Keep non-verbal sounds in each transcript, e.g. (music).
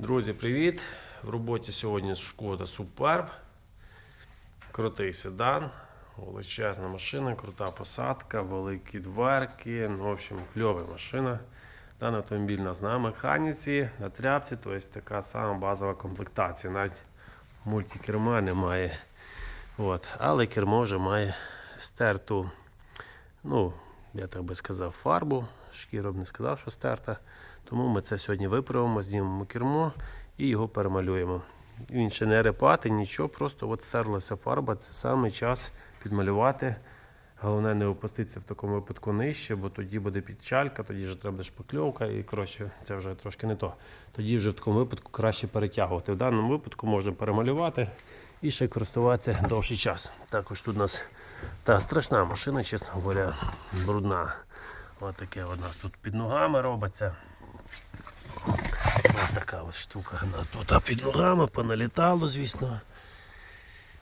Друзі, привіт! В роботі сьогодні шкода Superb. Крутий седан, величезна машина, крута посадка, великі дверки. Ну, в общем, кльова машина. Даний автомобіль нас на механіці, на тряпці, тобто така сама базова комплектація. Навіть мультикерма немає. От. Але кермо вже має стерту, ну, я так би сказав, фарбу. Шкіра б не сказав, що стерта. Тому ми це сьогодні виправимо, знімемо кермо і його перемалюємо. Він ще не репати, нічого, просто от стерлася фарба. Це саме час підмалювати. Головне не опуститися в такому випадку нижче, бо тоді буде підчалька, тоді вже треба шпакльовка, і коротше, це вже трошки не то. Тоді вже в такому випадку краще перетягувати. В даному випадку можна перемалювати і ще користуватися довший час. Також тут у нас та страшна машина, чесно говоря, брудна. Ось таке у нас тут під ногами робиться. Ось така ось штука у нас тут під ногами, поналітало, звісно.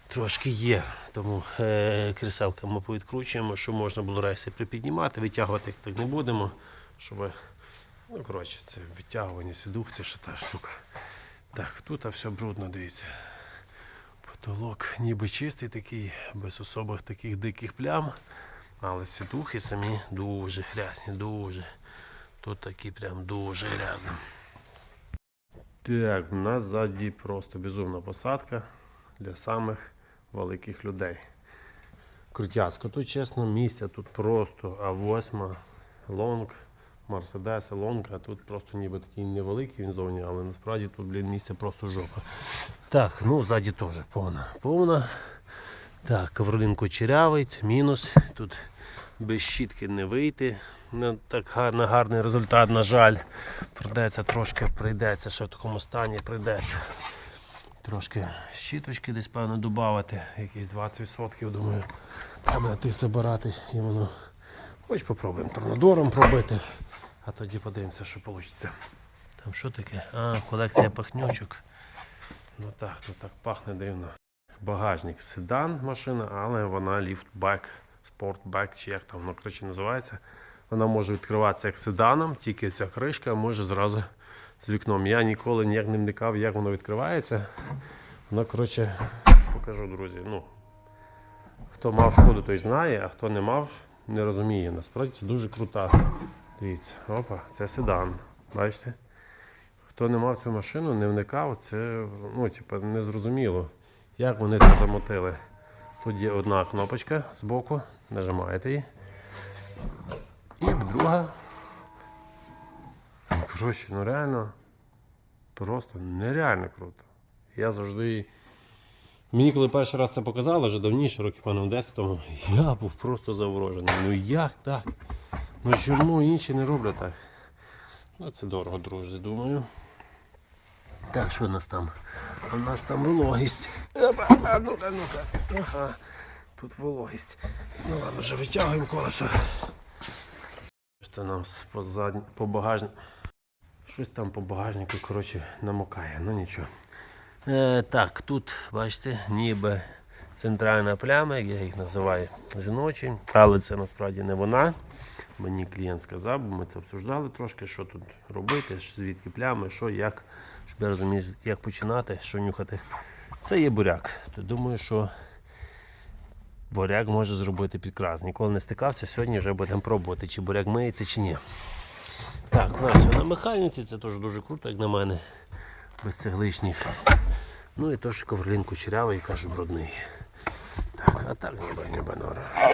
Трошки є, тому е, кріселка ми повідкручуємо, щоб можна було рейси припіднімати, витягувати їх так не будемо, щоб, ну коротше, це витягування сідух, це що та штука. Так, тут все брудно, дивіться. Потолок ніби чистий такий, без особих таких диких плям, але сідухи самі дуже грязні, дуже. Тут такі прям дуже грязні. Так, в нас ззаді просто безумна посадка для самих великих людей. Крутяцько, тут чесно, місця тут просто А8, лонг, Мерседес, лонг, а тут просто ніби такий невеликий він зовні, але насправді тут, блін, місця просто жопа. Так, ну ззаді теж повна. Повна. Так, ковролин кучерявий, це мінус. Тут без щітки не вийти. На так гарний, гарний результат, на жаль. Придеться трошки, прийдеться ще в такому стані, прийдеться. Трошки щіточки десь, певно, додати, якісь 20%, думаю. Треба ти забирати і воно. Хоч попробуємо торнадором пробити, а тоді подивимося, що вийде. Там що таке? А, колекція пахнючок. Ну так, тут так пахне дивно. Багажник седан машина, але вона ліфтбек, спортбек, чи як там воно коротше називається. Вона може відкриватися як седаном, тільки ця кришка може зразу з вікном. Я ніколи ніяк не вникав, як воно відкривається. Воно, коротше, покажу, друзі. Ну, хто мав шкоду, той знає, а хто не мав, не розуміє. Насправді це дуже крута. Дивіться, опа, це седан. Бачите? Хто не мав цю машину, не вникав, це ну, типу, незрозуміло, як вони це замотили. Тут є одна кнопочка збоку, нажимаєте її. І друга. Коротше, ну реально просто нереально круто. Я завжди. Мені коли перший раз це показали, вже давніше, років певно 10 тому, я був просто заворожений. Ну як так? Ну чому інші не роблять так? Ну це дорого, друзі, думаю. Так, що у нас там? У нас там вологість. Опа, а ну-ка, ну-ка. Ага. Тут вологість. Ну ладно, вже витягуємо колесо. Що нам з позадні... по багажнику. Щось там по багажнику, коротше, намокає, ну нічого. Е, так, тут, бачите, ніби центральна пляма, я їх називаю жіночі, але це насправді не вона. Мені клієнт сказав, бо ми це обсуждали трошки, що тут робити, звідки плями, що, як, щоб я розумів, як починати, що нюхати. Це є буряк. То думаю, що буряк може зробити підкрас. Ніколи не стикався, сьогодні вже будемо пробувати, чи буряк миється, чи ні. Так, у нас на механіці це теж дуже круто, як на мене, без цих. Ну і теж коврлін кучерявий, кажу, брудний. Так, а так ніби, ніби нора.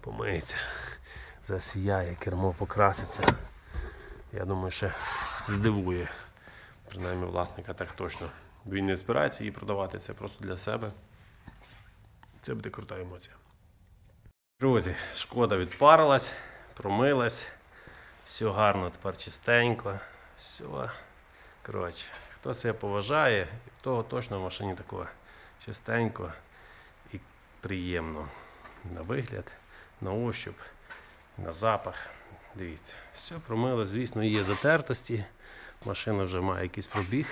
Помиється, засіяє, кермо покраситься. Я думаю, ще здивує. Принаймні власника так точно. Він не збирається її продавати, це просто для себе. Це буде крута емоція. Друзі, шкода відпарилась, промилась. Все гарно, тепер чистенько. Все. Коротше, хто себе поважає, того точно в машині такого чистенько і приємно. На вигляд, на ощуп, на запах. Дивіться, все промило, звісно, є затертості. Машина вже має якийсь пробіг.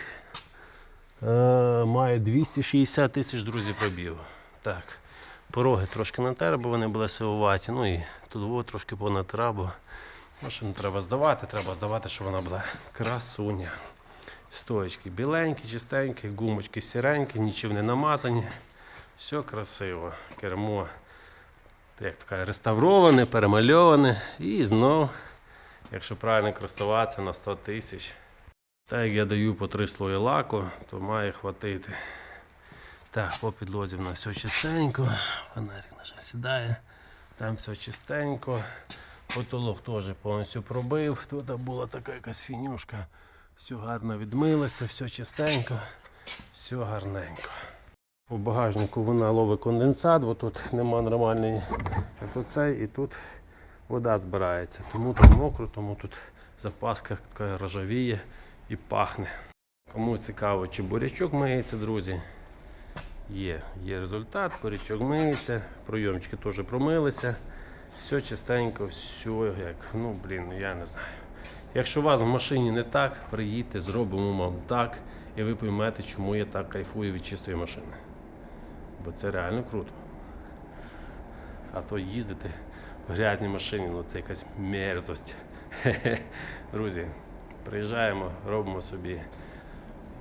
Е, має 260 тисяч друзів пробігу. Так. Пороги трошки натер, бо вони були сивуваті. Ну і тут трошки понатира, бо машину треба здавати, треба здавати, щоб вона була красуня. Стоечки біленькі, чистенькі, гумочки сіренькі, нічим не намазані. Все красиво. Кермо, як така, реставроване, перемальоване. І знов, якщо правильно користуватися на 100 тисяч. Так як я даю по три слої лаку, то має хватити. Так, по підлозі в нас все чистенько. Фонарик, на жаль, сідає. Там все чистенько. Потолок теж повністю пробив. Тут була така якась фінюшка. Все гарно відмилося, все чистенько, все гарненько. У багажнику вона ловить конденсат, бо тут нема нормальної, цей, і тут вода збирається. Тому тут мокро, тому тут запаска така рожавіє і пахне. Кому цікаво, чи бурячок миється, друзі, є, є результат, бурячок миється, пройомчики теж промилися. Все чистенько, все як, ну блін, я не знаю. Якщо у вас в машині не так, приїдьте, зробимо вам так, і ви поймете, чому я так кайфую від чистої машини. Бо це реально круто. А то їздити в грязній машині, ну це якась мерзость. (laughs) Друзі, приїжджаємо, робимо собі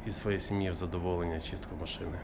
і своїй сім'ї в задоволення чистку машини.